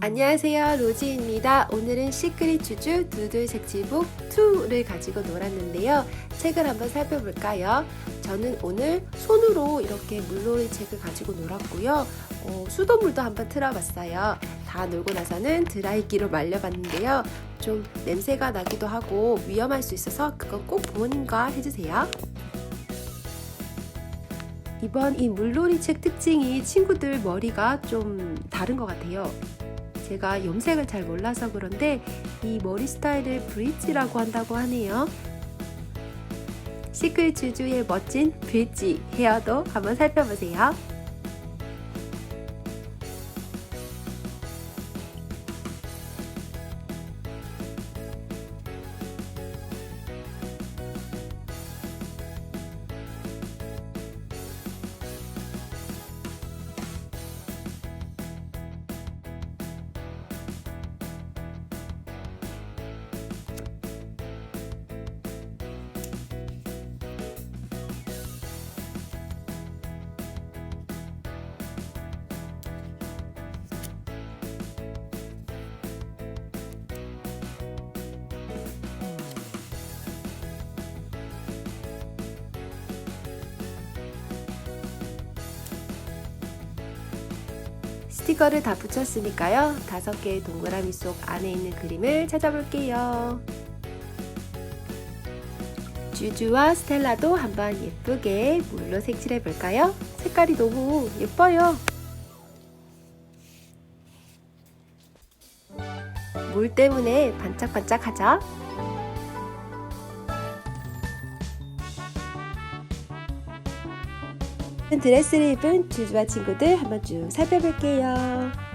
안녕하세요. 로지입니다. 오늘은 시크릿 주주 두들 색지북 2를 가지고 놀았는데요. 책을 한번 살펴볼까요? 저는 오늘 손으로 이렇게 물놀이 책을 가지고 놀았고요. 어, 수돗물도 한번 틀어봤어요. 다 놀고 나서는 드라이기로 말려봤는데요. 좀 냄새가 나기도 하고 위험할 수 있어서 그건 꼭 부모님과 해주세요. 이번 이 물놀이 책 특징이 친구들 머리가 좀 다른 것 같아요 제가 염색을 잘 몰라서 그런데 이 머리 스타일을 브릿지라고 한다고 하네요. 시클 주주의 멋진 브릿지 헤어도 한번 살펴보세요. 스티커를 다 붙였으니까요. 다섯 개의 동그라미 속 안에 있는 그림을 찾아볼게요. 주주와 스텔라도 한번 예쁘게 물로 색칠해 볼까요? 색깔이 너무 예뻐요. 물 때문에 반짝반짝하죠? 드레스를 입은 주주와 친구들 한번 쭉 살펴볼게요.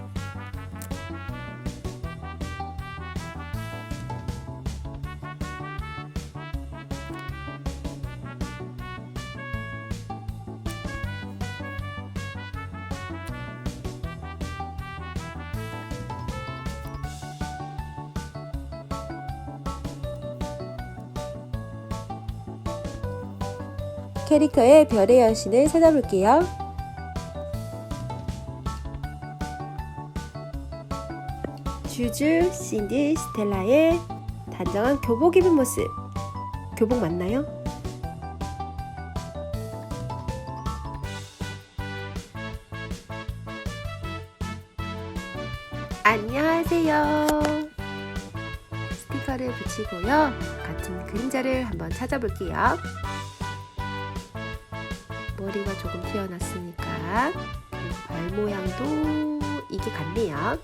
캐릭터의 별의 여신을 찾아볼게요. 주주, 신디, 스텔라의 단정한 교복 입은 모습. 교복 맞나요? 안녕하세요. 스티커를 붙이고요. 같은 그림자를 한번 찾아볼게요. 머리가 조금 튀어났으니까 발 모양도 이게 같네요.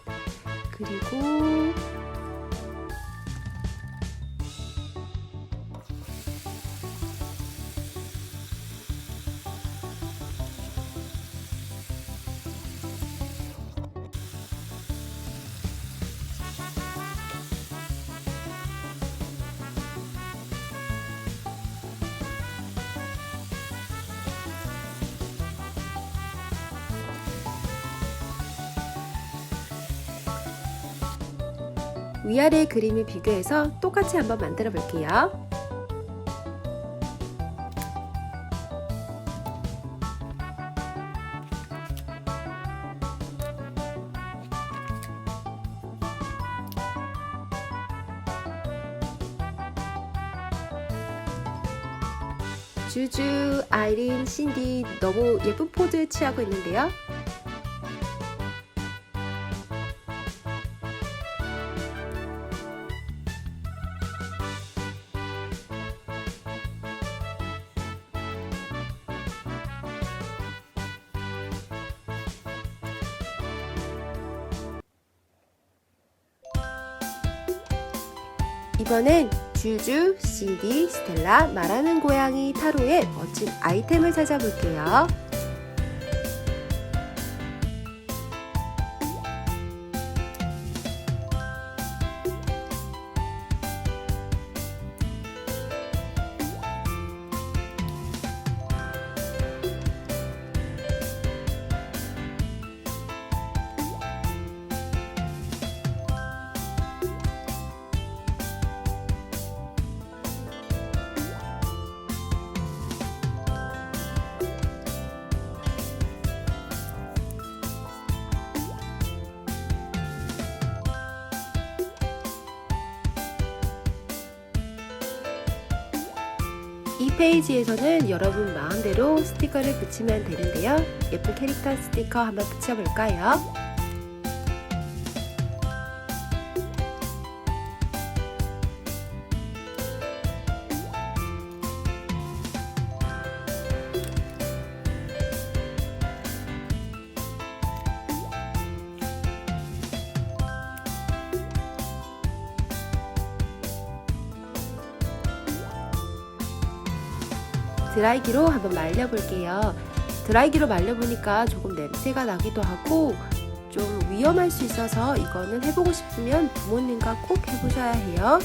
그리고 위아래 그림을 비교해서 똑같이 한번 만들어 볼게요. 주주, 아이린, 신디 너무 예쁜 포즈 취하고 있는데요. 이번엔 주주, CD, 스텔라, 말하는 고양이, 타로의 멋진 아이템을 찾아볼게요. 이 페이지에서는 여러분 마음대로 스티커를 붙이면 되는데요. 예쁜 캐릭터 스티커 한번 붙여볼까요? 드라이기로 한번 말려볼게요. 드라이기로 말려보니까 조금 냄새가 나기도 하고 좀 위험할 수 있어서 이거는 해보고 싶으면 부모님과 꼭 해보셔야 해요.